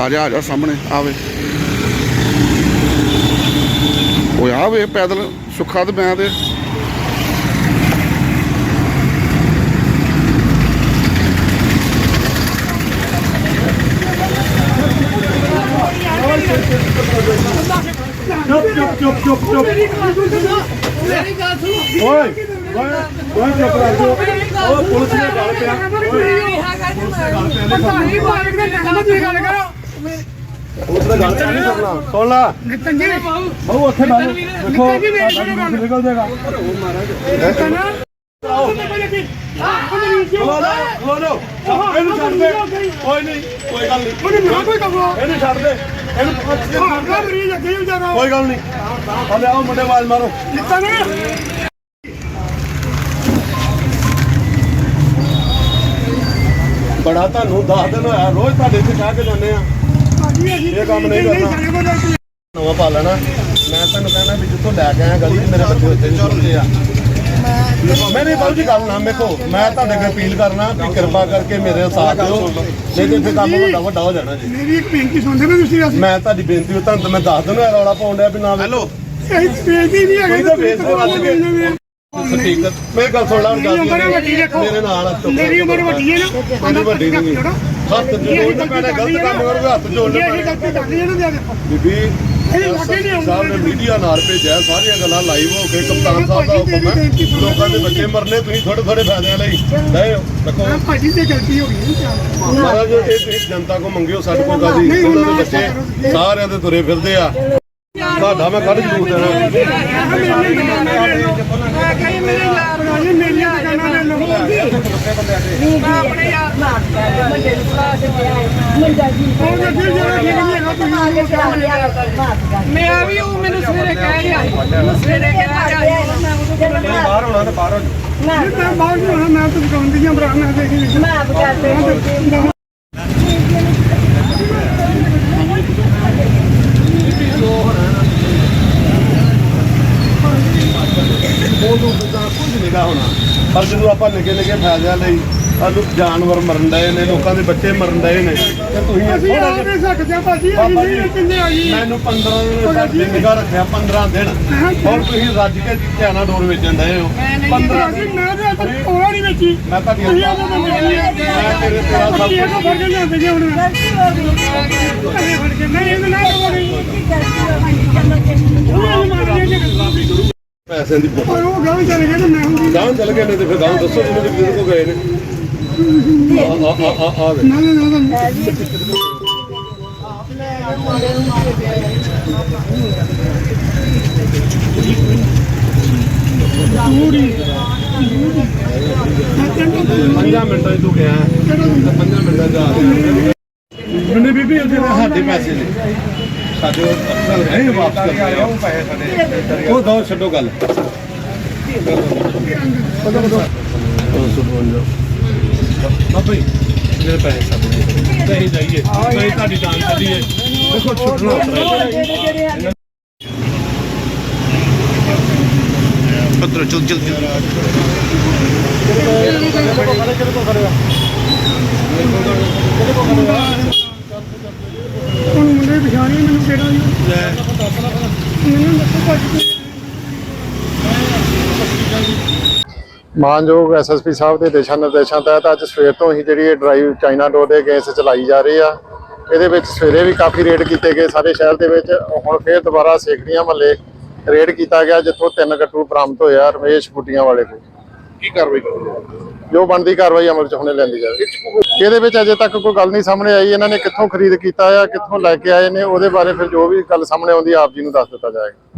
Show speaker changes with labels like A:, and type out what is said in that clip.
A: ਆ ਜਾ ਆ ਜਾ ਸਾਹਮਣੇ ਆਵੇ ਓਏ ਆਵੇ ਪੈਦਲ ਸੁੱਖਾ ਤੇ ਮੈਂ ਤੇ।
B: ਚੁੱਪ ਚੁੱਪ ਚੁੱਪ ਚੁੱਪ ਚੁੱਪ।
C: ਮੇਰੀ ਗੱਲ ਸੁਣੋ
B: ਓਏ ਓਏ ਓਏ ਚੁੱਪ ਕਰ ਜੋ। ਓ ਪੁਲਿਸ ਨੇ ਗੱਲ ਪਿਆ
C: ਪਤਾਹੀ ਬਾਲਕ ਦੇ ਨਾਲ ਦੀ ਗੱਲ ਕਰੋ
B: ਪੁਲਿਸ ਨੇ ਗੱਲ ਪਿਆ ਨਹੀਂ ਸੁਣਨਾ ਸੁਣ ਲਾ।
C: ਨਿਤਨ ਜੀ।
B: ਬਹੁ ਉੱਥੇ ਬਾਹਰ ਦੇਖੋ ਨਿਕਲ ਜਾਏਗਾ। ਖਲੋ ਲੋ ਖਲੋ ਲੋ ਇਹਨੂੰ ਛੱਡ ਦੇ। ਕੋਈ ਨਹੀਂ ਕੋਈ ਗੱਲ ਨਹੀਂ। ਇਹਨੂੰ ਛੱਡ ਦੇ। ਇਹਨੂੰ ਕੋਈ ਗੱਲ ਨਹੀਂ। ਹਲੇ ਆਓ ਮੁੰਡੇ ਆਵਾਜ਼ ਮਾਰੋ। ਬੜਾ ਤੁਹਾਨੂੰ 10 ਦਿਨ ਹੋਇਆ ਰੋਜ਼ ਤੁਹਾਡੇ ਇੱਥੇ ਕਹਿ ਕੇ ਜਾਂਦੇ ਆ। ਇਹ ਕੰਮ ਨਹੀਂ ਕਰਨਾ। ਨਵਾਂ ਪਾ ਲੈਣਾ। ਮੈਂ ਤੁਹਾਨੂੰ ਕਹਿਣਾ ਵੀ ਜਿੱਥੋਂ ਲੈ ਕੇ ਆਇਆ ਗਲੀ 'ਚ ਮੇਰੇ ਬੱਚੇ ਉੱਤੇ ਚੁੱਲਦੇ ਆ। ਮੈਂ ਨਹੀਂ ਬਾਬੂ ਜੀ ਗੱਲ ਨਾ ਮੇਕੋ ਮੈਂ ਤੁਹਾਡੇ ਅੱਗੇ ਅਪੀਲ ਕਰਨਾ ਵੀ ਕਿਰਪਾ ਕਰਕੇ ਮੇਰੇ ਸਾਥ ਦਿਓ। ਨਹੀਂ ਤੇ ਇੱਥੇ ਕੰਮ ਵੱਡਾ ਵੱਡਾ ਹੋ ਜਾਣਾ ਜੀ।
D: ਮੇਰੀ ਇੱਕ ਬੇਨਤੀ ਸੁਣਦੇ ਨਾ ਤੁਸੀਂ ਅਸੀਂ
B: ਮੈਂ ਤੁਹਾਡੀ ਬੇਨਤੀ ਉਹ ਤੁਹਾਨੂੰ ਤਾਂ ਮੈਂ ਦੱਸ ਦਿਨ ਰੌਲਾ ਪਾਉਣ ਡਿਆ ਵੀ ਨਾ ਹੈਲੋ।
D: ਇਹ ਬੇਨਤੀ ਨਹੀਂ ਹੈਗੀ
B: ਕੋਈ ਤਾਂ ਕੇ ਵੱਜ ਹਕੀਕਤ ਮੇਰੀ ਗੱਲ ਸੁਣ ਲਾ ਗੱਲ
D: ਉਮਰ ਵੱਡੀ।
B: ਮੇਰੇ ਆ, ਚੁੱਪ
D: ਮੇਰੀ ਉਮਰ ਵੱਡੀ ਹੈ ਨਾ।
B: ਮੇਰੀ ਵੱਡੀ ਨਹੀਂ। ਹੱਥ ਜੋੜਨਾ ਪੈਣਾ ਗਲਤ ਕੰਮ ਕਰੋਗੇ ਹੱਥ ਜੋੜਨਾ
D: ਇਹ
B: ਪੈਣਾ।
D: ਗਲਤੀ ਕਰਨੀ ਹੈ ਨਾ ਦੇ ਦੇਖੋ।
B: ਬੀਬੀ
D: ਲੱਗੇ ਨਹੀਂ ਆਉਂਦੇ
B: ਸਾਹਿਬ ਨੇ ਮੀਡੀਆ ਨਾਲ ਭੇਜਿਆ ਸਾਰੀਆਂ ਗੱਲਾਂ ਲਾਈਵ ਹੋ ਕੇ ਕਪਤਾਨ ਸਾਹਿਬ ਦਾ ਹੁਕਮ ਹੈ। ਲੋਕਾਂ ਦੇ ਬੱਚੇ ਮਰਨੇ ਤੁਸੀਂ ਥੋੜੇ ਥੋੜੇ ਫਾਇਦਿਆਂ ਲਈ ਲੈ ਦੇਖੋ।
D: ਮੈਂ ਭਾਜੀ ਤੇ ਗਲਤੀ ਹੋ ਗਈ ਹੈ
B: ਮਹਾਰਾਜ ਇਹ ਤੁਸੀਂ ਜਨਤਾ ਕੋ ਮੰਗਿਓ ਸਾਡੇ ਕੋਲ ਗਾਦੀ ਉਹਨਾਂ ਦੇ ਬੱਚੇ। ਸਾਰਿਆਂ ਦੇ ਤੁਰੇ ਫਿਰਦੇ ਆ। ਤੁਹਾਡਾ ਮੈਂ ਕੱਢ ਜ਼ਰੂਰ ਦੇਣਾ
C: ਮੈਂ ਕਹੀ ਮੇਰੇ ਯਾਰ
D: ਭਾਜੀ ਮੇਰੀਆਂ ਦੁਕਾਨਾਂ ਦੇ ਲੋਕ
C: ਮੈਂ ਆਪਣੇ ਯਾਰ ਨਾਲ ਮੁੰਡੇ ਨੂੰ ਬੁਲਾ ਕੇ
D: ਉਹ ਗੱਡੀ ਜਿਹੜਾ ਠੀਕ ਨਹੀਂ ਹੈਗਾ ਤੁਸੀਂ
C: ਮੈਂ ਵੀ ਉਹ ਮੈਨੂੰ ਸਵੇਰੇ ਕਹਿ ਰਿਹਾ। ਮੈਨੂੰ ਸਵੇਰੇ ਕਹਿ ਰਿਹਾ। ਮੈਂ ਉਹਨੂੰ
B: ਬਾਹਰ ਹੋਣਾ ਤੇ ਬਾਹਰ ਹੋ
D: ਨਹੀਂ ਮੈਂ ਬਾਹਰ ਨਹੀਂ ਹੋਣਾ ਮੈਂ ਤਾਂ ਦੁਕਾਨ ਦੀਆਂ ਭਰਾ ਮੈਂ ਦੇਖੀ ਨਹੀਂ
B: ਉਹਨੂੰ ਤਾਂ ਕੁਝ ਨਿਗਾ ਹੋਣਾ। ਪਰ ਜਦੋਂ ਆਪਾਂ ਨਿੱਕੇ ਨਿੱਕੇ ਫਾਇਦਿਆਂ ਲਈ ਆਲੂ ਜਾਨਵਰ ਮਰਨ ਡਏ ਨੇ ਲੋਕਾਂ ਦੇ ਬੱਚੇ ਮਰਨ ਡਏ ਨੇ ਤੇ ਤੁਸੀਂ
D: ਅਸੀਂ ਆ
B: ਜਿਹਾ-
D: ਨਹੀਂ ਸਕਦੇ ਹਾਂ ਭਾਜੀ ਅਸੀਂ
B: ਬਾਬਾ
D: ਨਹੀਂ ਕਿੰਨੇ ਆ
B: ਜੀ
D: ਜੀ
B: ਮੈਨੂੰ 15 ਦਿਨ ਨਿਗਾ ਰੱਖਿਆ 15 ਦਿਨ। ਹੁਣ ਤੁਸੀਂ ਰੱਜ ਕੇ ਧਿਆਨਾ ਡੋਰ ਵੇਚਣ ਡਏ ਹੋ। 15
D: ਅਸੀਂ ਮੈਂ ਤਾਂ ਅੱਜ ਕੋਲਾ ਨਹੀਂ ਵੇਚੀ
B: ਮੈਂ ਤੁਹਾਡੀ
D: ਤੁਸੀਂ ਉਹਨਾਂ ਨੂੰ ਮਿਲਣੀ ਹੈ
B: ਮੈਂ ਤੇਰੇ ਤੇਰਾ ਸਭ
D: ਇਹ ਤਾਂ ਫੜ ਕੇ ਲਿਆਂਦੇ ਜੀ ਹੁਣ। ਅਰੇ ਫੜ ਕੇ ਨਹੀਂ ਇਹਦੇ ਨਾਲ ਹੋਣੀ ਉਹ ਮਾਰ ਜੀ।
B: ਪੈਸੇ ਦੀ ਬਹੁਤ।
D: ਪਰ ਉਹ ਗਾਂ ਚਲੇ ਗਏ ਤੇ ਮੈਂ ਹੁੰਦੀ
B: ਗਾਂ ਚੱਲ ਗਏ ਨੇ ਤੇ ਫਿਰ ਗਾਂ ਦੱਸੋ ਕਿ ਕਿਹਦੇ ਕੋ ਗਏ ਨੇ। ਆ ਆ ਆ
D: ਨਾ ਨਾ ਨਾ ਨਾ।
B: ਮਿੰਟਾਂ ਤੂੰ ਗਿਆ। ਤੇ ਪੰਜਾਂ ਮਿੰਟਾਂ 'ਚ ਆ ਗਿਆ। ਮੈਨੂੰ ਬੀਬੀ ਉਹਦੇ ਸਾਡੇ ਪੈਸੇ ਨੇ। ਸਾਡੇ ਅਫਸਰ ਹੈ ਵਾਪਸ ਕਰ ਉਹ ਪੈਸੇ ਸਾਡੇ ਉਹ ਦੋ ਛੱਡੋ ਗੱਲ। ਬਾਬਾ ਜੀ ਮੇਰੇ ਪੈਸੇ ਸਾਡੇ ਤੇ ਹੀ ਜਾਈਏ। ਤੇ ਤੁਹਾਡੀ ਜਾਨ ਚੱਲੀਏ ਦੇਖੋ ਛੁੱਟਣਾ
A: ਪੱਤਰ ਚਲ ਚਲ ਚਲ
D: ਹੁਣ ਮੁੰਡੇ ਪਛਾਣੇ ਮੈਨੂੰ ਕਿਹੜਾ ਭਾਜੀ
E: ਮਾਨਯੋਗ ਐਸਐਸਪੀ ਸਾਹਿਬ ਦੇ ਦਿਸ਼ਾ ਨਿਰਦੇਸ਼ਾਂ ਤਹਿਤ ਅੱਜ ਸਵੇਰ ਤੋਂ ਹੀ ਜਿਹੜੀ ਇਹ ਡਰਾਈਵ ਚਾਈਨਾ ਡੋਰ ਦੇ ਗੈਸ ਚਲਾਈ ਜਾ ਰਹੀ ਆ। ਇਹਦੇ ਵਿੱਚ ਸਵੇਰੇ ਵੀ ਕਾਫੀ ਰੇਡ ਕੀਤੇ ਗਏ ਸਾਰੇ ਸ਼ਹਿਰ ਦੇ ਵਿੱਚ। ਹੁਣ ਫੇਰ ਦੁਬਾਰਾ ਸੇਖੜੀਆਂ ਮਹੱਲੇ ਰੇਡ ਕੀਤਾ ਗਿਆ ਜਿੱਥੋਂ ਤਿੰਨ ਗੱਟੂ ਬਰਾਮਦ ਹੋਇਆ ਰਮੇਸ਼ ਬੁੱਟੀਆਂ ਵਾਲੇ ਕੋਲ।
A: ਕੀ ਕਾਰਵਾਈ ਕਰੋਗੇ
E: ਜੋ ਬਣਦੀ ਕਾਰਵਾਈ ਅਮਲ 'ਚ ਹੁਣੇ ਲੈਂਦੀ ਜਾਵੇ ਇਹਦੇ ਵਿੱਚ ਅਜੇ ਤੱਕ ਕੋਈ ਗੱਲ ਨਹੀਂ ਸਾਹਮਣੇ ਆਈ। ਇਹਨਾਂ ਨੇ ਕਿੱਥੋਂ ਖਰੀਦ ਕੀਤਾ ਆ, ਕਿੱਥੋਂ ਲੈ ਕੇ ਆਏ ਨੇ, ਉਹਦੇ ਬਾਰੇ ਫਿਰ ਜੋ ਵੀ ਗੱਲ ਸਾਹਮਣੇ ਆਉਂਦੀ ਆਪ ਜੀ ਨੂੰ ਦੱਸ ਦਿੱਤਾ ਜਾਏਗਾ।